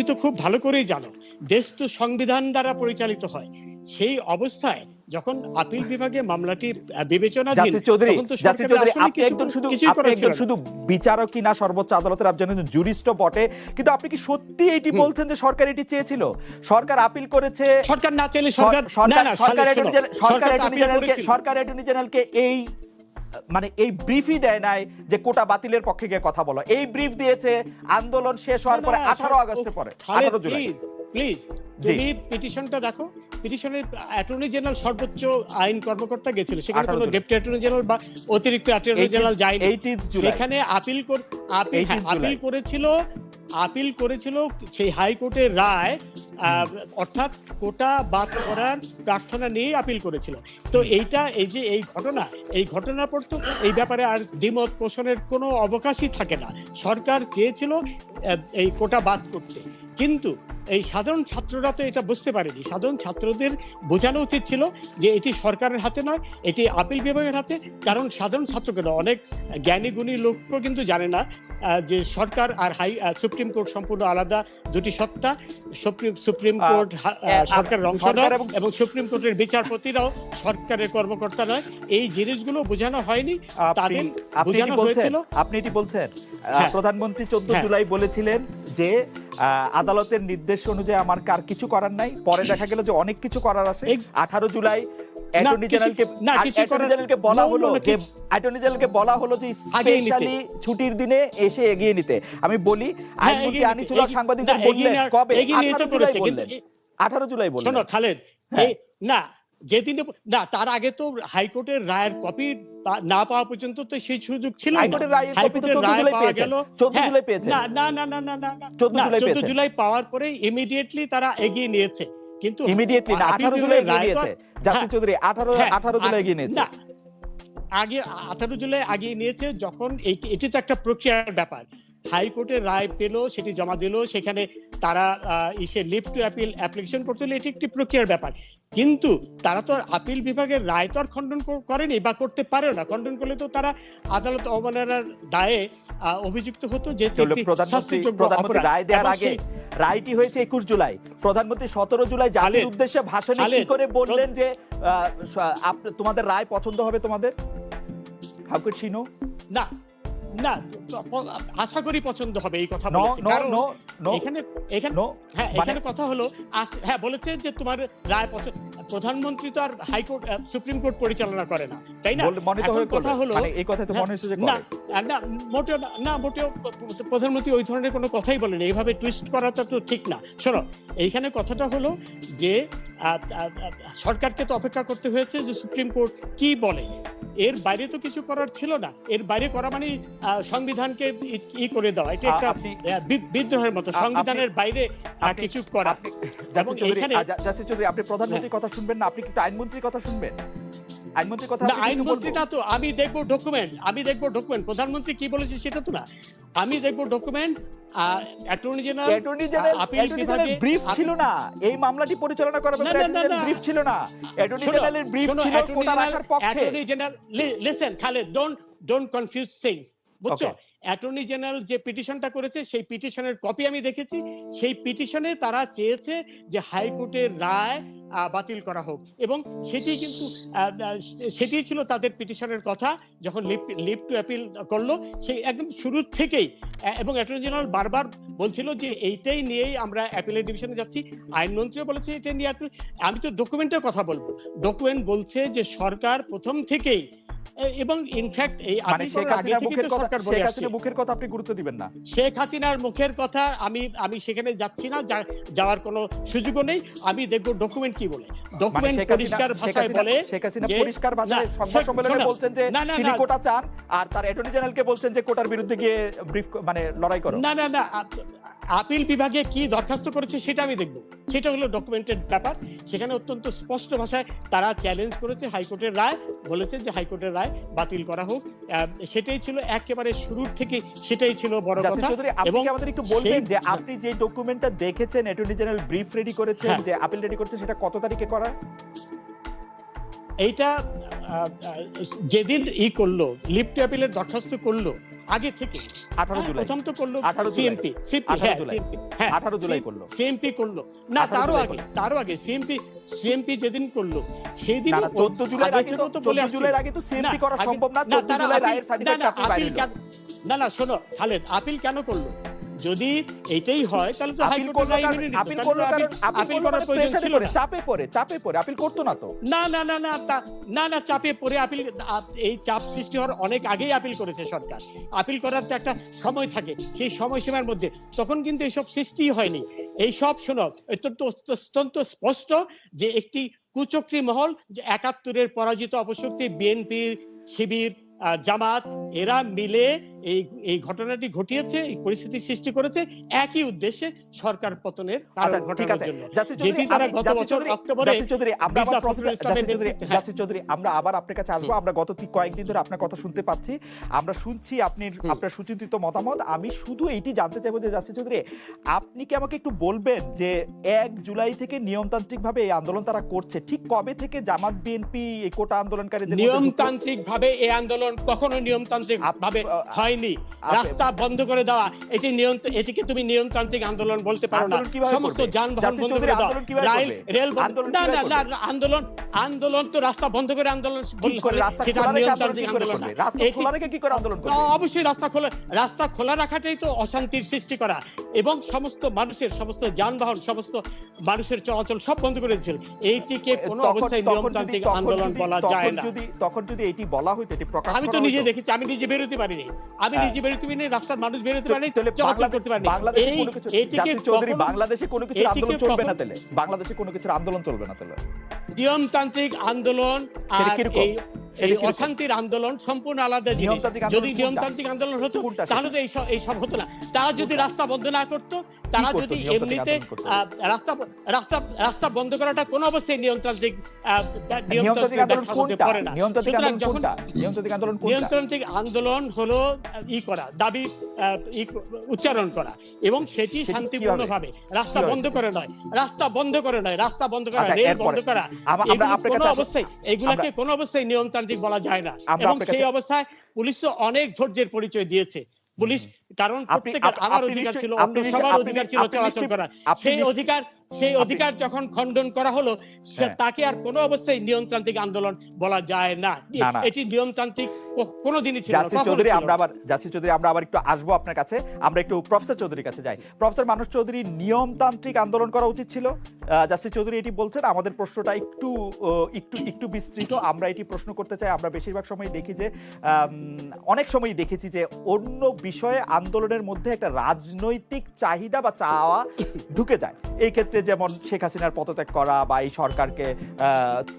তুমি তো খুব ভালো করেই জানো দেশ তো সংবিধান দ্বারা পরিচালিত হয়। সেই অবস্থায় যখন আপিল বিভাগে বিবেচনাধীন জাসির চৌধুরী আপনি শুধু শুধু বিচারকই না সর্বোচ্চ আদালতের জুরিস্ট বটে। কিন্তু আপনি কি সত্যি এটি বলছেন যে সরকার এটি চেয়েছিল? সরকার আপিল করেছে। সরকার না চাইলে সরকার সরকার সরকার সরকার অ্যাটর্নি জেনারেলকে এই মানে এই ব্রিফই দেয় নাই যে কোটা বাতিলের পক্ষে গিয়ে কথা বলো। এই ব্রিফ দিয়েছে আন্দোলন শেষ হওয়ার পরে আঠারো আগস্টের পরে আঠারো জুলাই। প্লিজ প্লিজ তুমি পিটিশনটা দেখো পিটিশনের অ্যাটর্নি জেনারেল সর্বোচ্চ আইন কর্মকর্তা গেছিল সেখানে কোনো ডেপুটি অ্যাটর্নি জেনারেল বা অতিরিক্ত অ্যাটর্নি 18 জেনারেল যায়নি। সেখানে আপিল আপিল 18 হ্যাঁ। করেছিল আপিল করেছিল সেই হাইকোর্টের রায় অর্থাৎ কোটা বাদ করার প্রার্থনা নিয়ে আপিল করেছিল। তো এইটা, এই যে এই ঘটনা এই ঘটনা পর তো এই ব্যাপারে আর দ্বিমত পোষণের কোনো অবকাশই থাকে না। সরকার চেয়েছিল এই কোটা বাদ করতে। কিন্তু এই সাধারণ ছাত্ররা তো এটা বুঝতে পারেনি। সাধারণ ছাত্রদের বোঝানো উচিত ছিল যে এটি সরকারের হাতে নয় এটি আপিল বিভাগের হাতে। কারণ সাধারণ ছাত্রকে নয়, অনেক জ্ঞানী গুণী লোকও কিন্তু জানে না যে সরকার আর হাই সুপ্রিম কোর্ট সম্পূর্ণ আলাদা দুটি সত্তা। সুপ্রিম সুপ্রিম কোর্ট সরকারের অংশ নয় এবং- সুপ্রিম কোর্টের বিচারপতিরাও সরকারের কর্মকর্তা নয়। এই জিনিসগুলো বোঝানো হয়নি তাদের বোঝানো হয়েছিল। আপনি এটি বলছেন। হ্যাঁ। প্রধানমন্ত্রী চোদ্দ হ্যাঁ। জুলাই বলেছিলেন যে আদালতের নির্দেশ অনুযায়ী আমার কার কিছু করার নাই। পরে দেখা গেল যে অনেক কিছু করার আছে। আঠারো জুলাই অ্যাটর্নি জেনারেলকে অ্যাটর্নি জেনারেলকে বলা No, no, হলো যে অ্যাটর্নি জেনারেলকে বলা হলো যে স্পেশালি ছুটির দিনে এসে এগিয়ে নিতে। আমি বলি হ্যাঁ, আইনমন্ত্রী সাংবাদিকদের বললেন কবে? আঠারো জুলাই বললেন। আঠারো জুলাই বললেন। শোনো খালেদ হ্যাঁ। না না তার আগে তো হাইকোর্টের রায়ের কপি না পাওয়া পর্যন্ত তো সেই সুযোগ ছিল হাইকোর্টের রায়ের copy তো হাইকোর্টের 14 রায় জুলাই পাওয়া গেল। 14 হ্যাঁ, জুলাই পেয়েছেন। না না না না না না না। 14 না, জুলাই 14 পেয়েছেন। জুলাই পাওয়ার পরে ইমিডিয়েটলি তারা এগিয়ে নিয়েছে। কিন্তু ইমিডিয়েটলি না আপিল আঠারো বিভাগের জুলাই এগিয়ে নিয়েছে। জাসির হ্যাঁ, চৌধুরী আঠারো হ্যাঁ, আঠারো জুলাই এগিয়ে নিয়েছে। আগে আঠারো জুলাই আগিয়ে নিয়েছে যখন এটি এটি তো একটা প্রক্রিয়ার ব্যাপার। হাইকোর্টের রায় পেল সেটি জমা দিল সেখানে তারা ইসে লিভ টু অ্যাপিল অ্যাপ্লিকেশন করতে হলে এটি একটি প্রক্রিয়ার ব্যাপার। কিন্তু তারা তো আপিল বিভাগের রায় তো আর খণ্ডন করেনি বা করতে পারে না। খণ্ডন করলে তো তারা আদালত অবমাননার দায়ে অভিযুক্ত হতো যে। রায় দেওয়ার আগে রায়টি হয়েছে একুশ জুলাই। প্রধানমন্ত্রী সতেরো জুলাই খালেদ, উদ্দেশ্যে ভাষণে কি করে বললেন যে তোমাদের রায় পছন্দ হবে তোমাদের? হাউ কুড শি নো না না আশা করি পছন্দ হবে এই কথা বলেছে। কারণ এখানে এখানে হ্যাঁ মানে- এখানে কথা হলো হ্যাঁ বলেছে যে তোমার রায় পছন্দ প্রধানমন্ত্রী তো আর হাইকোর্ট সুপ্রিম কোর্ট পরিচালনা করে না তাই না? কথা হলো মানে এই কথা তো হ্যাঁ, মনে হচ্ছে যে না না মোটেও না- মোটেও প্রধানমন্ত্রী ওই ধরনের কোনো কথাই বলেনি। এইভাবে টুইস্ট করাটা তো ঠিক না। শোনো এইখানে কথাটা হলো যে সরকারকে তো অপেক্ষা করতে হয়েছে যে সুপ্রিম কোর্ট কি বলে। এর বাইরে তো কিছু করার ছিল না। এর বাইরে করা মানে আহ, সংবিধানকে ই- করে দেওয়া। এটা একটা বিদ্রোহের মতো। সংবিধানের বাইরে কিছু করা। এবং এখানে- আপনি প্রধানমন্ত্রীর কথা শুনবেন না আপনি কিন্তু আইনমন্ত্রীর কথা শুনবেন। আইনমন্ত্রীর কথা না তো আমি দেখব ডকুমেন্ট আমি দেখব ডকুমেন্ট প্রধানমন্ত্রী কি বলেছে সেটা তো না। আমি দেখব document attorney general attorney general appeal attorney general বিভাগে- ব্রিফ ছিল না। এই মামলাটি পরিচালনা করার ব্যাপারে। ব্রিফ ছিল না। অ্যাটর্নি শোনো, জেনারেলের ব্রিফ শোনো, ছিল Attorney কোটা রাখার পক্ষে। Attorney General, li- listen, Khaled, don't don't confuse বুঝছ. অ্যাটর্নি জেনারেল যে পিটিশনটা করেছে সেই পিটিশনের কপি আমি দেখেছি। সেই পিটিশনে তারা চেয়েছে যে হাইকোর্টের রায় বাতিল করা হোক। এবং সেটি কিন্তু সেটি ছিল তাদের পিটিশনের কথা যখন লিভ টু অ্যাপিল করল। সেই একদম শুরুর থেকেই এবং অ্যাটর্নি জেনারেল বারবার বলছিল যে এইটাই নিয়েই আমরা অ্যাপিলের ডিভিশনে যাচ্ছি। আইনমন্ত্রীও বলেছে এটা নিয়ে appeal- আমি তো ডকুমেন্টের কথা বলব। ডকুমেন্ট বলছে যে সরকার প্রথম থেকেই এবং ইনফ্যাক্ট এই মানে আপিল করার আগে তো সরকার বলে আসছে। মুখের কথা আপনি গুরুত্ব দিবেন না। শেখ হাসিনার মুখের কথা আমি আমি সেখানে যাচ্ছি না যাওয়ার কোনো সুযোগও নেই। আমি দেখব ডকুমেন্ট কি বলে। মানে ডকুমেন্ট হাসিনা পরিষ্কার ভাষায় বলে শেখ হাসিনা পরিষ্কার ভাষায় সংবাদ সম্মেলনে বলছেন যে তিনি কোটা চান আর তার অ্যাটর্নি জেনারেলকে বলছেন যে কোটার বিরুদ্ধে গিয়ে ব্রিফ মানে লড়াই করো। না না না আপ- আপিল বিভাগে কি দরখাস্ত করেছে সেটা আমি দেখব। সেটা হলো ডকুমেন্টেড ব্যাপার। সেখানে অত্যন্ত স্পষ্ট ভাষায় তারা চ্যালেঞ্জ করেছে হাইকোর্টের রায় বলেছে যে হাইকোর্টের রায় বাতিল করা হোক। সেটাই ছিল একেবারে শুরুর থেকে সেটাই ছিল বড় কথা। আপনি এবং আমাদের একটু বলবেন যে আপনি যে ডকুমেন্টটা দেখেছেন অ্যাটর্নি জেনারেল ব্রিফ রেডি করেছেন হ্যাঁ। যে আপিল রেডি করেছেন সেটা কত তারিখে করা এইটা যেদিন ই করল লিফট অ্যাপিলের দরখাস্ত করল আগে থেকে। 18 হ্যাঁ, জুলাই। প্রথম তো করল 18 জুলাই। সিএমপি সিএমপি হ্যাঁ জুলাই। সিএমপি হ্যাঁ 18 জুলাই করল। সিএমপি করল। না তারও জুলাই আগে। তারও আগে সিএমপি সিএমপি যেদিন করল সেই দিন না না 14 জুলাই আগে তো 14 জুলাইয়ের আগে তো সিএমপি করা সম্ভব না। 14 জুলাই রায়ের সার্টিফিকেট আপনি বাইরে না না শোনো খালেদ আপিল কেন করল? যদি এইটাই হয় তাহলে তো আপিল করল কারণ আপিল করার প্রয়োজন ছিল। না। চাপে পড়ে চাপে পড়ে আপিল করতো না তো। না না না না না না চাপে পড়ে আপিল এই চাপ সৃষ্টি হওয়ার অনেক আগেই আপিল করেছে সরকার। আপিল করার তো একটা সময় থাকে সেই সময়সীমার মধ্যে। তখন কিন্তু এইসব সৃষ্টি হয়নি। এই সব শোনো অত্যন্ত অত্যন্ত স্পষ্ট যে একটি কুচক্রী মহল যে একাত্তরের পরাজিত অপশক্তি বিএনপির শিবির জামাত এরা মিলে এই এই ঘটনাটি ঘটিয়েছে এই পরিস্থিতি সৃষ্টি করেছে একই উদ্দেশ্যে সরকার পতনের আচ্ছা কারণ ঠিক ঘটানোর জন্য। যেটি চৌধুরী তারা গত বছর অক্টোবরে চৌধুরী আমরা আবার প্রফেসর চৌধুরী হ্যাঁ। চৌধুরী আমরা আবার আপনার কাছে আসব। আমরা গত ঠিক কয়েকদিন ধরে আপনার কথা শুনতে পাচ্ছি। আমরা শুনছি আপনি আপনার সুচিন্তিত মতামত। আমি শুধু এইটি জানতে চাইব যে জাসির চৌধুরী আপনি কি আমাকে একটু বলবেন যে এক জুলাই থেকে নিয়মতান্ত্রিক ভাবে এই আন্দোলন তারা করছে? ঠিক কবে থেকে জামাত বিএনপি এই কোটা আন্দোলনকারীদের মধ্যে ঢুকলো? নিয়মতান্ত্রিক ভাবে এই আন্দোলন কখনো নিয়মতান্ত্রিক ভাবে আ- হয়নি রাস্তা বন্ধ করে দেওয়া এটি নিয়ন্ত্রণ এটিকে তুমি নিয়মতান্ত্রিক আন্দোলন বলতে পারো না সমস্ত যানবাহন বন্ধ করে দাও আন্দোলন কীভাবে রাইল করবে? রেল বন্ধ- না? না, আন্দোলন আন্দোলন তো রাস্তা বন্ধ করে আন্দোলন অবশ্যই রাস্তা খোলা রাস্তা খোলা রাখাটাই তো অশান্তির সৃষ্টি করা। এবং সমস্ত মানুষের সমস্ত যানবাহন সমস্ত মানুষের চলাচল সব বন্ধ করে দিয়েছিল। এইটিকে কোনো অবস্থায় নিয়মতান্ত্রিক আন্দোলন বলা যায় না। তখন যদি এটি বলা হইতো এটি প্রকাশ আমি তো নিজে দেখেছি আমি নিজে বেরোতে পারিনি। আমি হ্যাঁ। নিজে বেরোতে পারিনি রাস্তার মানুষ বেরোতে পারেনি চলাচল করতে পারেনি। বাংলাদেশে কোনো কিছু আন্দোলন চলবে না তাহলে? বাংলাদেশে কোনো কিছুর আন্দোলন চলবে না তাহলে? নিয়মতান্ত্রিক আন্দোলন আর? এই এই অশান্তির আন্দোলন সম্পূর্ণ আলাদা জিনিস। যদি নিয়মতান্ত্রিক আন্দোলন হতো তাহলে তো এইসব এইসব হতো না। তারা যদি রাস্তা বন্ধ না করতো তারা যদি এমনিতে রাস্তা রাস্তা রাস্তা বন্ধ করাটা কোনো অবস্থায় নিয়মতান্ত্রিক নিয়মতান্ত্রিক নিয়মতান্ত্রিক আন্দোলন হলো ই করা দাবি উচ্চারণ করা এবং সেটি সেটি শান্তিপূর্ণ ভাবে রাস্তা বন্ধ করে নয়। রাস্তা বন্ধ করে নয়। রাস্তা বন্ধ করা আচ্ছা, রেল বন্ধ করা। কোনো অবস্থায় এগুলাকে কোনো অবস্থায় নিয়মতান্ত্রিক বলা যায় না। এবং সেই অবস্থায় পুলিশ অনেক ধৈর্যের পরিচয় দিয়েছে। পুলিশ কারণ প্রত্যেকের আমার অধিকার ছিল অন্য সবার অধিকার ছিল চলাচল করার। সেই অধিকার সেই অধিকার যখন খণ্ডন করা হলো হ্যাঁ। তাকে আর কোনো অবস্থায় নিয়মতান্ত্রিক আন্দোলন বলা যায় না। এটি নিয়মতান্ত্রিক কোনোদিনই ছিল না চৌধুরী আমরা আবার জাসির চৌধুরী আমরা আবার একটু আসব আপনার কাছে। আমরা একটু প্রফেসর চৌধুরীর কাছে যাই। প্রফেসর মানুষ চৌধুরী নিয়মতান্ত্রিক আন্দোলন করা উচিত ছিল। আহ, চৌধুরী এটি বলছেন আমাদের প্রশ্নটা একটু একটু একটু বিস্তৃত। আমরা এটি প্রশ্ন করতে চাই। আমরা বেশিরভাগ সময় দেখি যে অনেক সময় দেখেছি যে অন্য বিষয়ে আন্দোলনের মধ্যে একটা রাজনৈতিক চাহিদা বা চাওয়া ঢুকে যায়। এই ক্ষেত্রে যেমন শেখ হাসিনার পদত্যাগ করা বা এই সরকারকে